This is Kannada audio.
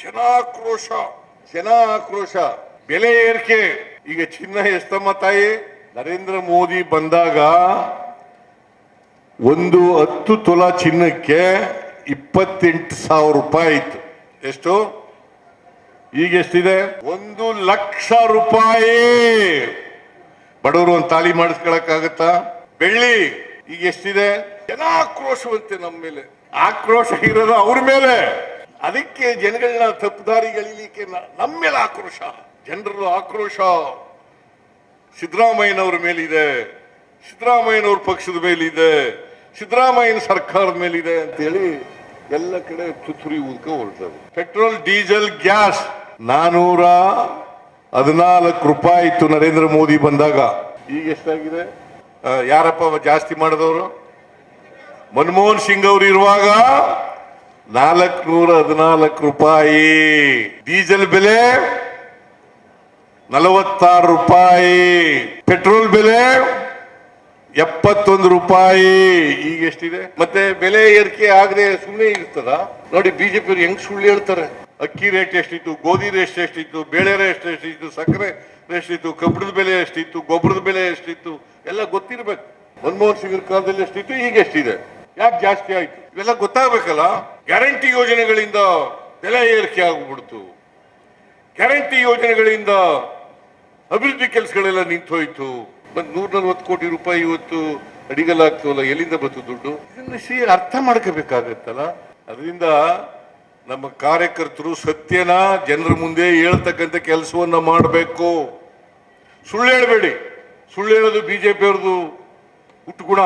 ಜನಾಕ್ರೋಶ ಜನ ಆಕ್ರೋಶ ಬೆಲೆ ಏರಿಕೆ. ಈಗ ಚಿನ್ನ ಎಷ್ಟಮ್ಮ ತಾಯಿ? ನರೇಂದ್ರ ಮೋದಿ ಬಂದಾಗ ಒಂದು ಹತ್ತು ತೊಲ ಚಿನ್ನಕ್ಕೆ ಇಪ್ಪತ್ತೆಂಟು ಸಾವಿರ ರೂಪಾಯಿ ಇತ್ತು ಎಷ್ಟು? ಈಗ ಎಷ್ಟಿದೆ? ಒಂದು ಲಕ್ಷ ರೂಪಾಯಿ. ಬಡವರು ಒಂದು ತಾಳಿ ಮಾಡಿಸ್ಕೊಳಕ್ಕಾಗತ್ತಾ? ಬೆಳ್ಳಿ, ಈಗ ಎಷ್ಟಿದೆ? ಜನ ಆಕ್ರೋಶವಂತೆ ನಮ್ಮ ಮೇಲೆ. ಆಕ್ರೋಶ ಇರೋದು ಅವ್ರ ಮೇಲೆ. ಅದಕ್ಕೆ ಜನಗಳನ್ನ ತಪ್ಪುದಾರಿಗಳಿಲಿಕ್ಕೆ ನಮ್ಮ ಮೇಲೆ ಆಕ್ರೋಶ. ಜನರ ಆಕ್ರೋಶ. ಸಿದ್ದರಾಮಯ್ಯನವ್ರ ಮೇಲಿದೆ. ಸಿದ್ದರಾಮಯ್ಯನವ್ರ ಪಕ್ಷದ ಮೇಲಿದೆ. ಸಿದ್ದರಾಮಯ್ಯನ ಸರ್ಕಾರದ ಮೇಲಿದೆ ಅಂತೇಳಿ ಎಲ್ಲ ಕಡೆ ತುತ್ತುರಿ ಉದ್ಕ ಹೊರಟದು ಪೆಟ್ರೋಲ್, ಡೀಸೆಲ್, ಗ್ಯಾಸ್ ನಾನೂರ ಹದಿನಾಲ್ಕು ರೂಪಾಯಿ ಇತ್ತು ನರೇಂದ್ರ ಮೋದಿ ಬಂದಾಗ. ಈಗ ಎಷ್ಟಾಗಿದೆ? ಯಾರಪ್ಪ ಜಾಸ್ತಿ ಮಾಡಿದವರು? ಮನಮೋಹನ್ ಸಿಂಗ್ ಅವರು ಇರುವಾಗ ನಾಲ್ಕನೂರ ಹದಿನಾಲ್ಕು ರೂಪಾಯಿ. ಡೀಸೆಲ್ ಬೆಲೆ ನಲವತ್ತಾರು ರೂಪಾಯಿ. ಪೆಟ್ರೋಲ್ ಬೆಲೆ ಎಪ್ಪತ್ತೊಂದು ರೂಪಾಯಿ. ಈಗ ಎಷ್ಟಿದೆ? ಮತ್ತೆ ಬೆಲೆ ಏರಿಕೆ ಆಗದೆ ಸುಮ್ಮನೆ ಇರ್ತದ? ನೋಡಿ ಬಿಜೆಪಿ ಹೆಂಗ್ ಸುಳ್ಳು ಹೇಳ್ತಾರೆ. ಅಕ್ಕಿ ರೇಟ್ ಎಷ್ಟಿತ್ತು, ಗೋಧಿ ರೇಟ್ ಎಷ್ಟಿತ್ತು, ಬೇಳೆ ರೇಟ್ ಎಷ್ಟಿತ್ತು, ಸಕ್ಕರೆ ಎಷ್ಟಿತ್ತು, ಕಬ್ಬಿಣದ ಬೆಲೆ ಎಷ್ಟಿತ್ತು, ಗೊಬ್ಬರದ ಬೆಲೆ ಎಷ್ಟಿತ್ತು, ಎಲ್ಲ ಗೊತ್ತಿರ್ಬೇಕು. ಮನಮೋಹನ್ ಸಿಂಗ್ ಕಾಲದಲ್ಲಿ ಎಷ್ಟಿತ್ತು, ಈಗ ಎಷ್ಟಿದೆ? ಯಾಕೆ ಜಾಸ್ತಿ ಆಯ್ತು? ಇವೆಲ್ಲ ಗೊತ್ತಾಗ್ಬೇಕಲ್ಲ? ಗ್ಯಾರಂಟಿ ಯೋಜನೆಗಳಿಂದ ಬೆಲೆ ಏರಿಕೆ ಆಗಿಬಿಡ್ತು. ಗ್ಯಾರಂಟಿ ಯೋಜನೆಗಳಿಂದ ಅಭಿವೃದ್ಧಿ ಕೆಲಸಗಳೆಲ್ಲ ನಿಂತು ಹೋಯ್ತು ಮತ್ತೆ ನೂರ ನಲ್ವತ್ತು ಕೋಟಿ ರೂಪಾಯಿ ಇವತ್ತು ಅಡಿಗಲಾಗ್ತವಲ್ಲ ಎಲ್ಲಿಂದ ಬಂತು ದುಡ್ಡು? ಇದನ್ನ ಸಿ ಅರ್ಥ ಮಾಡ್ಕೋಬೇಕಾಗತ್ತಲ್ಲ. ಅದರಿಂದ ನಮ್ಮ ಕಾರ್ಯಕರ್ತರು ಸತ್ಯನ ಜನರ ಮುಂದೆ ಹೇಳ್ತಕ್ಕಂಥ ಕೆಲಸವನ್ನ ಮಾಡಬೇಕು. ಸುಳ್ಳು ಹೇಳಬೇಡಿ. ಸುಳ್ಳು ಹೇಳೋದು ಬಿಜೆಪಿ ಅವ್ರದ್ದು ಹುಟ್ಟು ಗುಣ